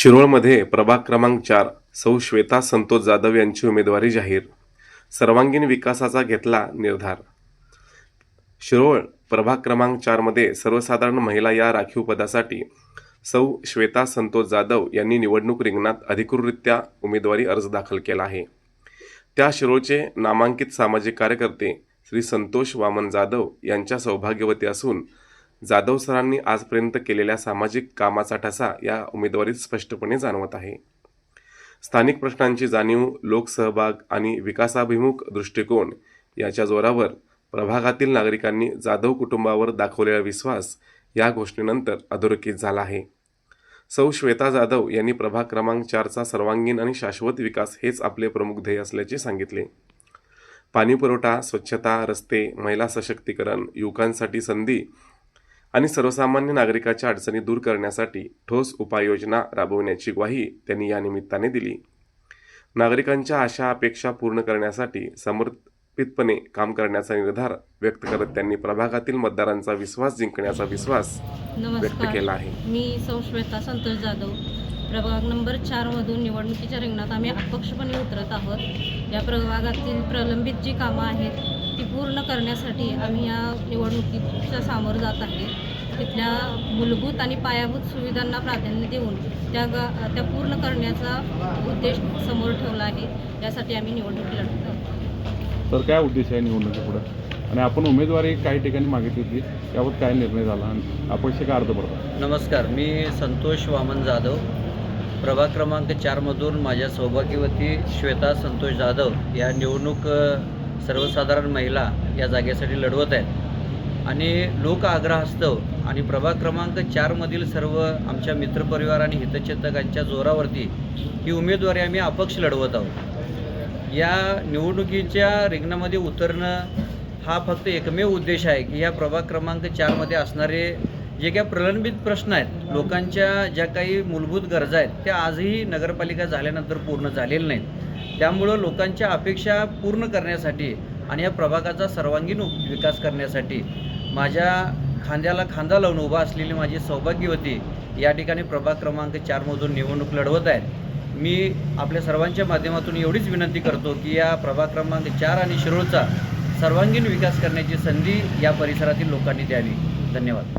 शिरोळमध्ये प्रभाग क्रमांक चार सौ श्वेता संतोष जाधव यांची उमेदवारी जाहीर. सर्वांगीण विकासाचा घेतला निर्धार. शिरोळ प्रभाग क्रमांक चारमध्ये सर्वसाधारण महिला या राखीव पदासाठी सौ श्वेता संतोष जाधव यांनी निवडणूक रिंगणात अधिकृतरित्या उमेदवारी अर्ज दाखल केला आहे. त्या शिरोळचे नामांकित सामाजिक कार्यकर्ते श्री संतोष वामन जाधव यांच्या सौभाग्यवती असून जाधव सरांनी आजपर्यंत केलेल्या सामाजिक कामाचा ठसा या उमेदवारीत स्पष्टपणे जाणवत आहे. स्थानिक प्रश्नांची जाणीव लोकसहभाग आणि विकासाभिमुख दृष्टिकोन याच्या जोरावर प्रभागातील नागरिकांनी जाधव कुटुंबावर दाखवलेला विश्वास या घोषणेनंतर अधोरेखित झाला आहे. सौ. श्वेता जाधव यांनी प्रभाग क्रमांक चारचा सर्वांगीण आणि शाश्वत विकास हेच आपले प्रमुख ध्येय असल्याचे सांगितले. पाणीपुरवठा स्वच्छता रस्ते महिला सशक्तीकरण युवकांसाठी संधी आणि सर्वसामान्य नागरिकाच्या अडचणी दूर करण्यासाठी ठोस उपाययोजना राबवण्याची ग्वाही त्यांनी या निमित्ताने दिली. नागरिकांच्या आशा अपेक्षा पूर्ण करण्यासाठी समर्पितपणे काम करण्याचा निर्धार व्यक्त करत त्यांनी प्रभागातील मतदारांचा विश्वास जिंकण्याचा विश्वास व्यक्त केला आहे. मी सौ श्वेता संतोष जाधव. प्रभाग नंबर चारमधून निवडणुकीच्या रिंगणात आम्ही अपक्षपणे उतरत आहोत. या प्रभागातील प्रलंबित जी कामं आहेत करण्यासाठी आम्ही या निवडणुकीच्या सामोरं जात आहे. तिथल्या मूलभूत आणि पायाभूत सुविधांना प्राधान्य देऊन त्या गा त्या पूर्ण करण्याचा उद्देश समोर ठेवला आहे. यासाठी आम्ही निवडणूक लढत आहोत. तर काय उद्देश आहे निवडणुकीपुढं आणि आपण उमेदवारी काही ठिकाणी मागितली होती त्यावर काय निर्णय झाला? आणि अपक्ष का अर्ज नमस्कार मी संतोष वामन जाधव. प्रभाग क्रमांक चारमधून माझ्या सौभाग्यवती श्वेता संतोष जाधव या निवडणूक सर्वसाधारण महिला या जागेसाठी लढवत आहेत. आणि लोक आग्रहास्तव आणि प्रभाग क्रमांक चारमधील सर्व आमच्या मित्रपरिवार आणि हितचेतकांच्या जोरावरती ही उमेदवारी आम्ही अपक्ष लढवत आहोत. या निवडणुकीच्या रिंगणामध्ये उतरणं हा फक्त एकमेव उद्देश आहे की या प्रभाग क्रमांक चारमध्ये असणारे जे काही प्रलंबित प्रश्न आहेत लोकांच्या ज्या काही मूलभूत गरजा आहेत त्या आजही नगरपालिका झाल्यानंतर पूर्ण झालेल्या नाहीत. त्यामुळं लोकांच्या अपेक्षा पूर्ण करण्यासाठी आणि या प्रभागाचा सर्वांगीण उप- विकास करण्यासाठी माझ्या खांद्याला खांदा लावून उभा असलेली माझी सौभाग्यवती या ठिकाणी प्रभाग क्रमांक चारमधून निवडणूक लढवत आहेत. मी आपल्या सर्वांच्या माध्यमातून एवढीच विनंती करतो की या प्रभाग क्रमांक चार आणि शिरोळचा सर्वांगीण विकास करण्याची संधी या परिसरातील लोकांनी द्यावी. धन्यवाद.